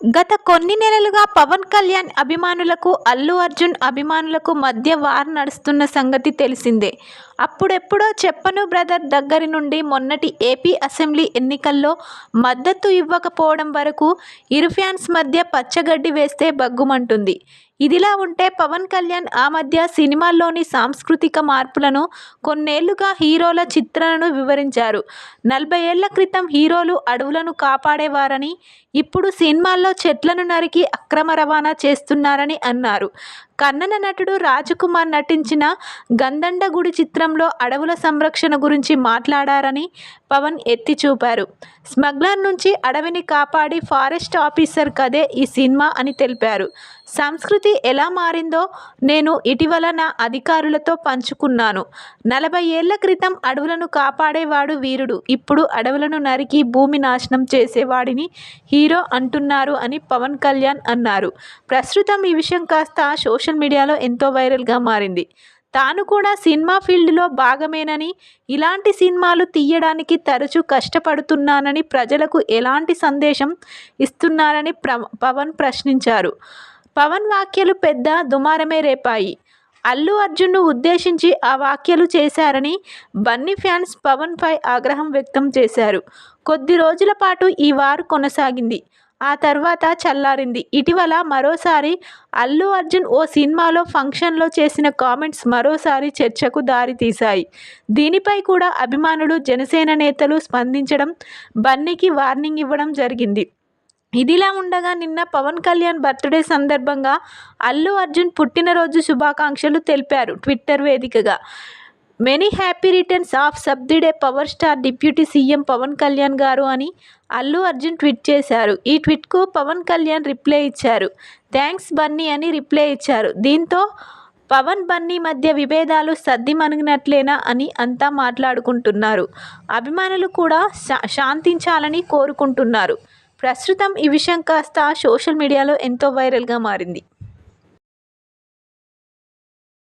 గత కొన్ని నెలలుగా పవన్ కళ్యాణ్ అభిమానులకు అల్లు అర్జున్ అభిమానులకు మధ్య వార్ నడుస్తున్న సంగతి తెలిసిందే. అప్పుడెప్పుడో చెప్పను బ్రదర్ దగ్గరి నుండి మొన్నటి ఏపీ అసెంబ్లీ ఎన్నికల్లో మద్దతు ఇవ్వకపోవడం వరకు ఇరు ఫ్యాన్స్ మధ్య పచ్చగడ్డి వేస్తే బగ్గుమంటుంది ఇదిలా ఉంటే పవన్ కళ్యాణ్ ఆ మధ్య సినిమాల్లోని సాంస్కృతిక మార్పులను కొన్నేళ్ళుగా హీరోల చిత్రణను వివరించారు. నలభై ఏళ్ళ క్రితం హీరోలు అడవులను కాపాడేవారని ఇప్పుడు సినిమాల్లో చెట్లను నరికి అక్రమ రవాణా చేస్తున్నారని అన్నారు. కన్నన నటుడు రాజకుమార్ నటించిన గందండగుడి చిత్రంలో అడవుల సంరక్షణ గురించి మాట్లాడారని పవన్ ఎత్తి చూపారు. స్మగ్లర్ నుంచి అడవిని కాపాడి ఫారెస్ట్ ఆఫీసర్ కదే ఈ సినిమా అని తెలిపారు. సంస్కృతి ఎలా మారిందో నేను ఇటీవల నా అధికారులతో పంచుకున్నాను. నలభై ఏళ్ళ క్రితం అడవులను కాపాడేవాడు వీరుడు. ఇప్పుడు అడవులను నరికి భూమి నాశనం చేసేవాడిని హీరో అంటున్నారు అని పవన్ కళ్యాణ్ అన్నారు. ప్రస్తుతం ఈ విషయం కాస్త సోషల్ సోషల్ మీడియాలో ఎంతో వైరల్గా మారింది. తాను కూడా సినిమా ఫీల్డ్లో భాగమేనని ఇలాంటి సినిమాలు తీయడానికి తరచూ కష్టపడుతున్నానని ప్రజలకు ఎలాంటి సందేశం ఇస్తున్నారని ప్ర పవన్ ప్రశ్నించారు. పవన్ వ్యాఖ్యలు పెద్ద దుమారమే రేపాయి. అల్లు అర్జున్ను ఉద్దేశించి ఆ వ్యాఖ్యలు చేశారని బన్నీ ఫ్యాన్స్ పవన్పై ఆగ్రహం వ్యక్తం చేశారు. కొద్ది రోజుల పాటు ఈ వారు కొనసాగింది. ఆ తర్వాత చల్లారింది. ఇటీవల మరోసారి అల్లు అర్జున్ ఓ సినిమాలో ఫంక్షన్లో చేసిన కామెంట్స్ మరోసారి చర్చకు దారితీశాయి. దీనిపై కూడా అభిమానులు జనసేన నేతలు స్పందించడం బన్నీకి వార్నింగ్ ఇవ్వడం జరిగింది. ఇదిలా ఉండగా నిన్న పవన్ కళ్యాణ్ బర్త్డే సందర్భంగా అల్లు అర్జున్ పుట్టినరోజు శుభాకాంక్షలు తెలిపారు ట్విట్టర్ వేదికగా. Many happy returns of సబ్దిడే power star deputy CM Pavan Kalyan garu అని అల్లు అర్జున్ ట్వీట్ చేశారు. ఈ ట్వీట్కు పవన్ కళ్యాణ్ రిప్లై ఇచ్చారు. థ్యాంక్స్ బన్నీ అని రిప్లై ఇచ్చారు. దీంతో పవన్ బన్నీ మధ్య విభేదాలు సద్దిమణిగినట్లేనా అని అంతా మాట్లాడుకుంటున్నారు. అభిమానులు కూడా శా శాంతించాలని కోరుకుంటున్నారు. ప్రస్తుతం ఈ విషయం కాస్త సోషల్ మీడియాలో ఎంతో వైరల్గా మారింది.